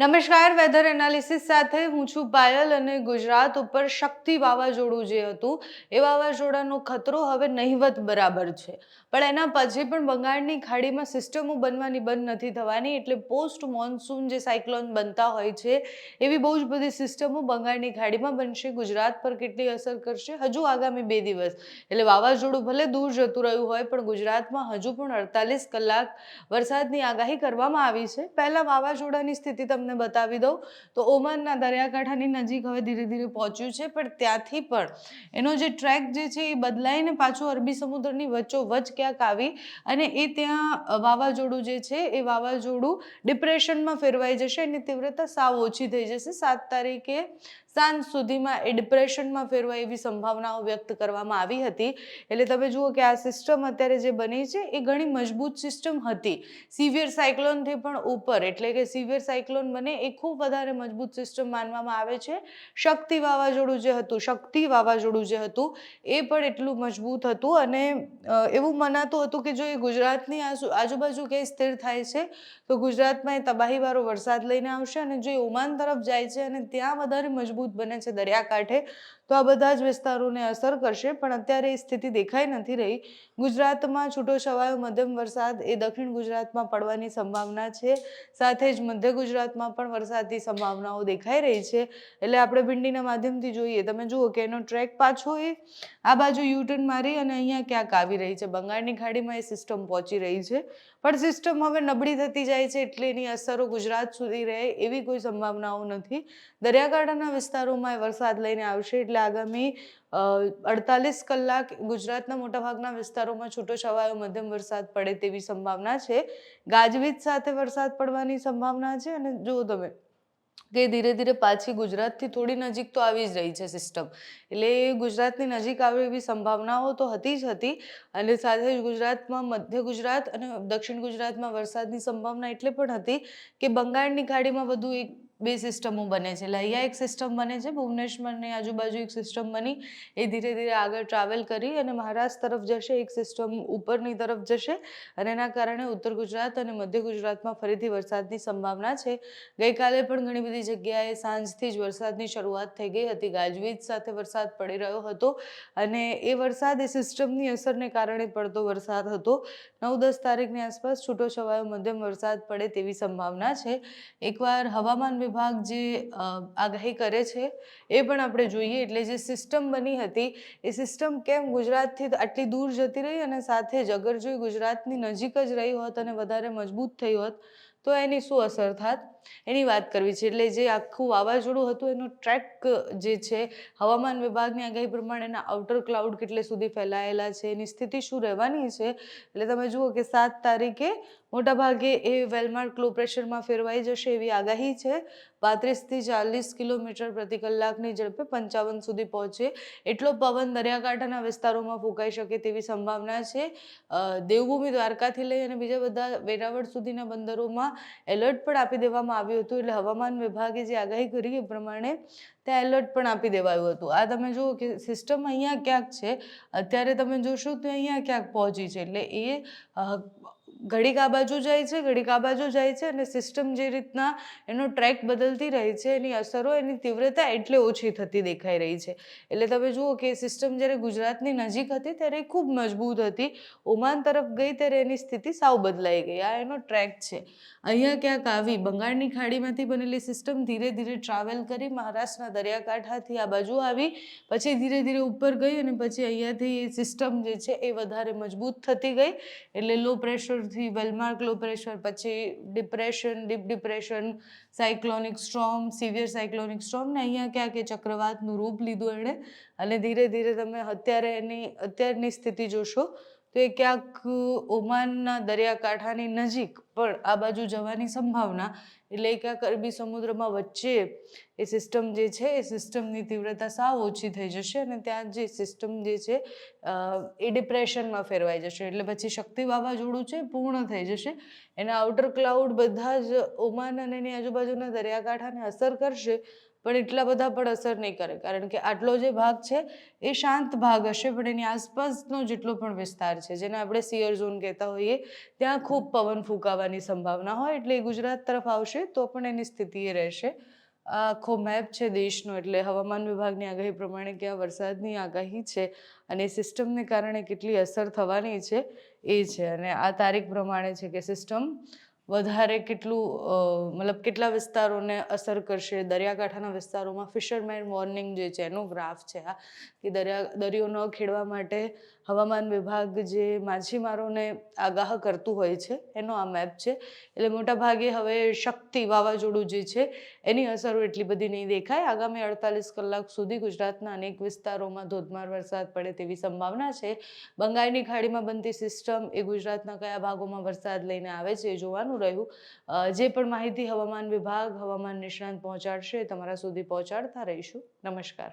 નમસ્કાર weather analysis સાથે હું છું પાયલ અને ગુજરાત ઉપર શક્તિ વાવાઝોડું જે હતું, એ વાવાઝોડાનો ખતરો હવે નહિવત બરાબર છે. પણ એના પછી પણ બંગાળની ખાડીમાં સિસ્ટમો બનવાની બંધ નથી થવાની, એટલે પોસ્ટ મોન્સૂન જે સાયક્લોન બનતા હોય છે, એવી બહુ જ બધી સિસ્ટમો બંગાળની ખાડીમાં બનશે. ગુજરાત પર કેટલી અસર કરશે? હજુ આગામી બે દિવસ. એટલે વાવાઝોડું ભલે દૂર જતું રહ્યું હોય, પણ ગુજરાતમાં હજુ પણ અડતાલીસ કલાક વરસાદની આગાહી કરવામાં આવી છે. પહેલાં વાવાઝોડાની સ્થિતિ તમને બતાવી દઉં. તો ઓમાનના દરિયાકાંઠાની નજીક હવે ધીરે ધીરે પહોંચ્યું છે, પણ ત્યાંથી પણ એનો જે ટ્રેક જે છે એ બદલાઈને પાછું અરબી સમુદ્રની વચ્ચોવચ્ચ ક્યાંક આવી અને એ ત્યાં વાવાઝોડું જે છે એ વાવાઝોડું ડિપ્રેશનમાં ફેરવાઈ જશે એની તીવ્રતા સાવ ઓછી થઈ જશે. સાત તારીખે સાંજ સુધીમાં એ ડિપ્રેશનમાં ફેરવાય એવી સંભાવનાઓ વ્યક્ત કરવામાં આવી હતી. એટલે તમે જુઓ કે આ સિસ્ટમ અત્યારે જે બની છે, એ ઘણી મજબૂત સિસ્ટમ હતી. સિવિયર સાયક્લોનથી પણ ઉપર, એટલે કે સિવિયર સાયક્લોન બને એ ખૂબ વધારે મજબૂત સિસ્ટમ માનવામાં આવે છે. શક્તિ વાવાઝોડું જે હતું, શક્તિ વાવાઝોડું જે હતું, એ પણ એટલું મજબૂત હતું અને એવું મનાતું હતું કે જો એ ગુજરાતની આજુ, આજુબાજુ ક્યાંય સ્થિર થાય છે, તો ગુજરાતમાં એ તબાહીવાળો વરસાદ લઈને આવશે અને જો એ ઓમાન તરફ જાય છે અને ત્યાં વધારે મજબૂત બને છે દરિયાકાંઠે તો આ બધા જ વિસ્તારોને અસર કરશે. પણ અત્યારે એ સ્થિતિ દેખાઈ નથી રહી. ગુજરાતમાં છૂટો છવાયો મધ્યમ વરસાદ એ દક્ષિણ ગુજરાતમાં પડવાની સંભાવના છે. સાથે જ મધ્ય ગુજરાતમાં પણ વરસાદની સંભાવનાઓ દેખાઈ રહી છે. એટલે આપણે ભીંડીના માધ્યમથી જોઈએ. તમે જુઓ કે એનો ટ્રેક પાછો એ, આ બાજુ યુટર્ન મારી અને અહીંયા ક્યાંક આવી રહી છે. બંગાળની ખાડીમાં એ સિસ્ટમ પહોંચી રહી છે. પણ સિસ્ટમ હવે નબળી થતી જાય છે એટલે એની અસરો ગુજરાત સુધી રહે એવી કોઈ સંભાવનાઓ નથી. દરિયાકાંઠાના વિસ્તારોમાં વરસાદ લઈને આવશે એટલે આગામી અડતાલીસ કલાક ગુજરાતના મોટાભાગના વિસ્તારોમાં છૂટો છવાયો મધ્યમ વરસાદ પડે તેવી સંભાવના છે. ગાજવીજ સાથે વરસાદ પડવાની સંભાવના છે અને જુઓ તમે. કે ધીરે ધીરે પાછી ગુજરાતથી થોડી નજીક તો આવી જ રહી છે સિસ્ટમ એટલે ગુજરાતની નજીક આવે એવી સંભાવનાઓ તો હતી જ હતી. અને સાથે જ ગુજરાતમાં મધ્ય ગુજરાત અને દક્ષિણ ગુજરાતમાં વરસાદની સંભાવના એટલે પણ હતી કે બંગાળની ખાડીમાં વધુ એક બે સિસ્ટમો બને છે. એટલે એક સિસ્ટમ બને છે, ભુવનેશ્વરની આજુબાજુ એક સિસ્ટમ બની. એ ધીરે ધીરે આગળ ટ્રાવેલ કરી અને મહારાષ્ટ્ર તરફ જશે, એક સિસ્ટમ ઉપરની તરફ જશે અને એના કારણે ઉત્તર ગુજરાત અને મધ્ય ગુજરાતમાં ફરીથી વરસાદની સંભાવના છે. ગઈકાલે પણ ઘણી બધી જગ્યાએ સાંજથી જ વરસાદની શરૂઆત થઈ ગઈ હતી. ગાજવીજ સાથે વરસાદ પડી રહ્યો હતો અને એ વરસાદ એ સિસ્ટમની અસરને કારણે પડતો વરસાદ હતો. નવ દસ તારીખની આસપાસ છૂટો છવાયો મધ્યમ વરસાદ પડે તેવી સંભાવના છે. એકવાર હવામાન વિભાગ જે આગાહી કરે છે, એ પણ આપણે જોઈએ. એટલે જે સિસ્ટમ બની હતી, એ સિસ્ટમ કેમ ગુજરાતથી આટલી દૂર જતી રહી અને સાથે જ અગર જો ગુજરાતની નજીક જ રહી હોત અને વધારે મજબૂત થઈ હોત તો એની શું અસર થાત? એની વાત કરવી છે. એટલે જે આખું વાવાઝોડું હતું, એનો ટ્રેક જે છે, હવામાન વિભાગની આગાહી પ્રમાણે એના આઉટર ક્લાઉડ કેટલે સુધી ફેલાયેલા છે, એની સ્થિતિ શું રહેવાની છે? એટલે તમે જુઓ કે સાત તારીખે મોટાભાગે એ વેલમાર્ક લો પ્રેશરમાં ફેરવાઈ જશે એવી આગાહી છે. પાંત્રીસથી ચાલીસ કિલોમીટર પ્રતિ કલાકની ઝડપે પંચાવન સુધી પહોંચે. એટલો પવન દરિયાકાંઠાના વિસ્તારોમાં ફૂંકાઈ શકે તેવી સંભાવના છે. દેવભૂમિ દ્વારકાથી લઈ અને બીજા બધા વેરાવળ સુધીના બંદરોમાં એલર્ટ પણ આપી દેવામાં આવ્યું હતું. એટલે હવામાન વિભાગે જે આગાહી કરી એ પ્રમાણે ત્યાં એલર્ટ પણ આપી દેવાયું હતું. આ તમે જુઓ કે સિસ્ટમ અહીંયા ક્યાંક છે. અત્યારે તમે જોશો તો અહીંયા ક્યાંક પહોંચી છે. એટલે એ ઘડીક આ બાજુ જાય છે, ઘડીક આ બાજુ જાય છે અને સિસ્ટમ જે રીતના એનો ટ્રેક બદલતી રહે છે, એની અસરો, એની તીવ્રતા એટલે ઓછી થતી દેખાઈ રહી છે. એટલે તમે જુઓ કે સિસ્ટમ જ્યારે ગુજરાતની નજીક હતી ત્યારે એ ખૂબ મજબૂત હતી. ઓમાન તરફ ગઈ ત્યારે એની સ્થિતિ સાવ બદલાઈ ગઈ. આ એનો ટ્રેક છે. અહીંયા ક્યાંક આવી બંગાળની ખાડીમાંથી બનેલી સિસ્ટમ ધીરે ધીરે ટ્રાવેલ કરી, મહારાષ્ટ્રના દરિયાકાંઠાથી આ બાજુ આવી, પછી ધીરે ધીરે ઉપર ગઈ અને પછી અહીંયાથી એ સિસ્ટમ જે છે એ વધારે મજબૂત થતી ગઈ. એટલે લો પ્રેશરથી વેલમાર્ક લો પ્રેશર પછી depression deep depression cyclonic storm severe cyclonic storm ને અહીંયા ક્યાંક એ ચક્રવાતનું રૂપ લીધું એણે. અને ધીરે ધીરે તમે અત્યારે એની અત્યારની સ્થિતિ જોશો તો એ ક્યાંક ઓમાનના દરિયાકાંઠાની નજીક પણ આ બાજુ જવાની સંભાવના એટલે કે અરબી સમુદ્રમાં વચ્ચે એ સિસ્ટમ જે છે, એ સિસ્ટમની તીવ્રતા સાવ ઓછી થઈ જશે અને ત્યાં જે સિસ્ટમ જે છે એ ડિપ્રેશનમાં ફેરવાઈ જશે. એટલે પછી શક્તિ વાવાઝોડું છે પૂર્ણ થઈ જશે. એના આઉટર ક્લાઉડ બધા જ ઓમાન અને એની આજુબાજુના દરિયાકાંઠાને અસર કરશે, પણ એટલા બધા પણ અસર નહીં કરે. કારણ કે આટલો જે ભાગ છે, એ શાંત ભાગ હશે, પણ એની આસપાસનો જેટલો પણ વિસ્તાર છે, જેને આપણે સિયર ઝોન કહેતા હોઈએ, ત્યાં ખૂબ પવન ફૂંકાવા આવવાની સંભાવના હોય એટલે એ ગુજરાત તરફ આવશે, તો પણ એની સ્થિતિ એ રહેશે. આ આખો મેપ છે દેશનો, એટલે હવામાન વિભાગની આગાહી પ્રમાણે ક્યાં વરસાદની આગાહી છે અને સિસ્ટમને કારણે કેટલી અસર થવાની છે એ છે. અને આ તારીખ પ્રમાણે છે કે સિસ્ટમ વધારે કેટલું મતલબ કેટલા વિસ્તારોને અસર કરશે? દરિયાકાંઠાના વિસ્તારોમાં ફિશરમેન વોર્નિંગ જે છે, એનો ગ્રાફ છે આ, કે દરિયા, દરિયો ન ખેડવા માટે હવામાન વિભાગ જે માછીમારોને આગાહ કરતું હોય છે, એનો આ મેપ છે. એટલે મોટા ભાગે હવે શક્તિ વાવાઝોડું જે છે, એની અસરો એટલી બધી નહીં દેખાય. આગામી અડતાલીસ કલાક સુધી ગુજરાતના અનેક વિસ્તારોમાં ધોધમાર વરસાદ પડે તેવી સંભાવના છે. બંગાળની ખાડીમાં બનતી સિસ્ટમ એ ગુજરાતના કયા ભાગોમાં વરસાદ લઈને આવે છે એ જોવાનું રહ્યું. જે પણ માહિતી હવામાન વિભાગ હવામાન નિષ્ણાંત પહોંચાડશે તમારા સુધી પહોંચાડતા રહીશું. નમસ્કાર.